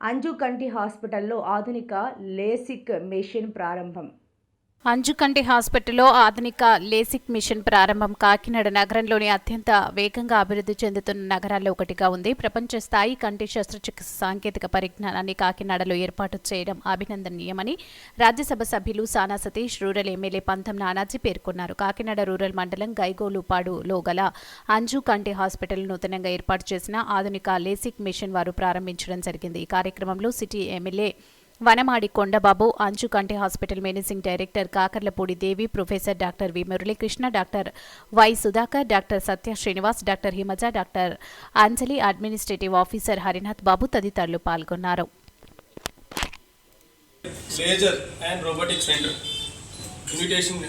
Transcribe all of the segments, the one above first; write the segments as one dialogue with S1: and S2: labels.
S1: అంజు కంటి హాస్పిటల్లో ఆధునిక లేసిక్ మెషిన్ ప్రారంభం.
S2: అంజుకంటి హాస్పిటల్లో ఆధునిక లేసిక్ మిషన్ ప్రారంభం కాకినాడ నగరంలోని అత్యంత వేగంగా అభివృద్ధి చెందుతున్న నగరాల్లో ఒకటిగా ఉంది. ప్రపంచ స్థాయి కంటి శస్త్రచికిత్స సాంకేతిక పరిజ్ఞానాన్ని కాకినాడలో ఏర్పాటు చేయడం అభినందనీయమని రాజ్యసభ సభ్యులు సానా సతీష్ రూరల్ ఎమ్మెల్యే పంతం నానాజీ పేర్కొన్నారు. కాకినాడ రూరల్ మండలం గైగోలుపాడులో గల అంజు కంటి హాస్పిటల్ నూతనంగా ఏర్పాటు చేసిన ఆధునిక లేసిక్ మిషన్ వారు ప్రారంభించడం జరిగింది. ఈ కార్యక్రమంలో city MLA Vanamadi Kondababu Anchukanti hospital managing director Kakarlapudi Devi professor doctor V Muralikrishna doctor Y Sudhakar doctor Satya Srinivas doctor Himaja doctor Anjali administrative officer Harinath Babu తదితరులు పాల్గొన్నారు.
S3: అండ్ రోబోటిక్ సెంటర్ ఇన్విటేషన్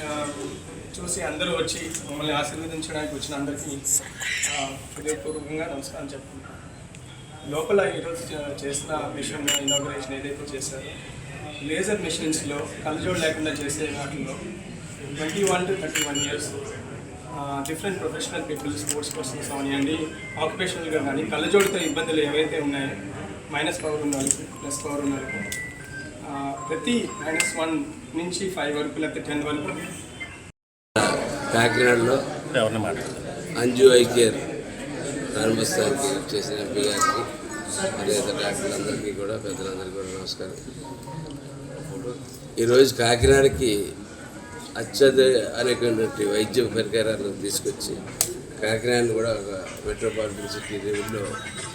S3: చూసి అందరూ వచ్చి మమ్మల్ని ఆశీర్వదించడానికి వచ్చిన అందరికీ uh, హృదయపూర్వకంగా నమస్కారం చెప్పుకుంటాను లోపల ఈరోజు చేసిన మిషన్ ఇనాగ్రేషన్ ఏదైతే చేశారో లేజర్ మిషన్స్లో కళ్ళజోడు లేకుండా చేసే వాటిల్లో twenty one to thirty one years different professional people sports persons అవనివ్వండి ఆక్యుపేషనల్గా కానీ కళ్ళజోడుతో ఇబ్బందులు ఏవైతే ఉన్నాయో మైనస్ పవర్ ఉన్న వాళ్ళకి ప్లస్ పవర్ ఉన్న వాళ్ళకి ఆ, ప్రతి మైనస్ వన్ నుంచి ఫైవ్ వరకు లేకపోతే టెన్ వరకు
S4: కాకినాడలో అంజు ఐ కేర్ చేసిన ఎంపీ గారికి మరియు ఇతర డాక్టర్లందరికీ కూడా పెద్దలందరికీ కూడా నమస్కారం. ఈరోజు కాకినాడకి అత్యధికమైనటువంటి వైద్య పరికరాలను తీసుకొచ్చి కాకినాడను కూడా ఒక మెట్రోపాలిటన్ సిటీ లెవెల్లో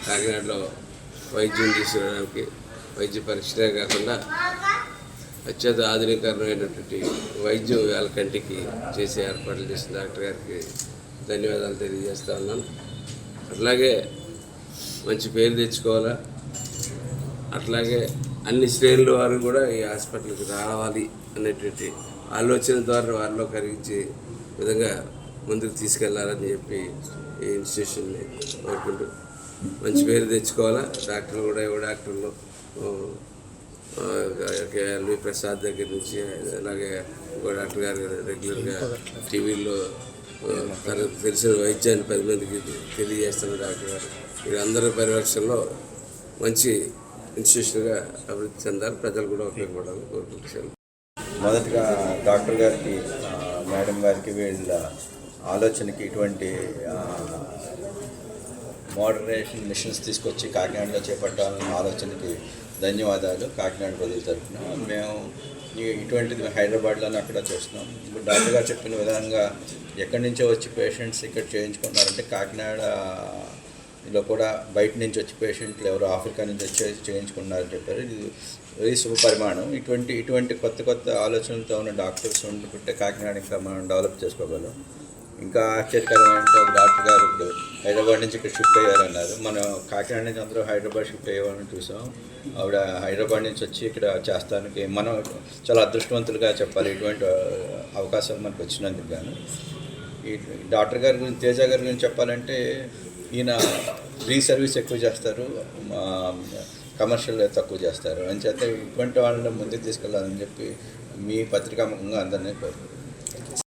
S4: కాకినాడలో వైద్యం తీసుకురావడానికి వైద్య పరీక్షలే కాకుండా అత్యంత ఆధునికరమైనటువంటి వైద్యం వాళ్ళ కంటికి చేసే ఏర్పాట్లు చేసిన డాక్టర్ గారికి ధన్యవాదాలు తెలియజేస్తా ఉన్నాను. అట్లాగే మంచి పేరు తెచ్చుకోవాలా? అట్లాగే అన్ని శ్రేణుల వారు కూడా ఈ హాస్పిటల్కి రావాలి అనేటువంటి ఆలోచన ద్వారా వారిలో కలిగించే విధంగా ముందుకు తీసుకెళ్ళాలని చెప్పి ఈ ఇన్స్టిట్యూషన్ని కోరుకుంటూ మంచి పేరు తెచ్చుకోవాలా? డాక్టర్లు కూడా యువ డాక్టర్లు ఎల్వి ప్రసాద్ దగ్గర నుంచి అలాగే ఇంకో డాక్టర్ గారు రెగ్యులర్గా టీవీలో తనకు తెలిసిన వైద్యాన్ని పది మందికి తెలియజేస్తున్న డాక్టర్ గారు. వీరందరి పరిరక్షణలో మంచి ఇన్స్టిట్యూషన్గా అభివృద్ధి చెందాలి ప్రజలు కూడా ఉపయోగపడాలని కోరుకుంటున్నాను.
S5: మొదటగా డాక్టర్ గారికి మేడం గారికి వీళ్ళ ఆలోచనకి ఇటువంటి మోడరేషన్ మిషన్స్ తీసుకొచ్చి కాకినాడలో చేపట్టాలన్న ఆలోచనకి ధన్యవాదాలు. కాకినాడ ప్రజల తరఫున మేము ఇటువంటిది హైదరాబాద్లోనే అక్కడ చేస్తున్నాం. ఇప్పుడు డాక్టర్ గారు చెప్పిన విధంగా ఎక్కడి నుంచో వచ్చి పేషెంట్స్ ఇక్కడ చేయించుకున్నారంటే కాకినాడ లో కూడా బయట నుంచి వచ్చి పేషెంట్లు ఎవరు ఆఫ్రికా నుంచి వచ్చి చేయించుకున్నారని చెప్పారు. ఇది వెరీ శుభ పరిమాణం. ఇటువంటి ఇటువంటి కొత్త కొత్త ఆలోచనలతో ఉన్న డాక్టర్స్ ఉండుకుంటే కాకినాడ ఇంకా మనం డెవలప్ చేసుకోగలం. ఇంకా ఆశ్చర్యకరమైన ఒక డాక్టర్ గారు ఇప్పుడు హైదరాబాద్ నుంచి ఇక్కడ షిఫ్ట్ అయ్యారన్నారు. మనం కాకినాడ నుంచి అందరూ హైదరాబాద్ షిఫ్ట్ అయ్యేవాళ్ళని చూసాం. ఆవిడ హైదరాబాద్ నుంచి వచ్చి ఇక్కడ చేస్తానికి మనం చాలా అదృష్టవంతులుగా చెప్పాలి. ఇటువంటి అవకాశం అవకాశాలు మనకు వచ్చినందుకు గాను. ఈ డాక్టర్ గారి గురించి తేజ గారి గురించి చెప్పాలంటే ఈయన ఫ్రీ సర్వీస్ ఎక్కువ చేస్తారు. కమర్షియల్ తక్కువ చేస్తారు. అని చేత ఇటువంటి వాళ్ళని ముందుకు తీసుకెళ్ళాలని చెప్పి మీ పత్రికాముఖంగా అందరినీ కోరుకుంటున్నాను.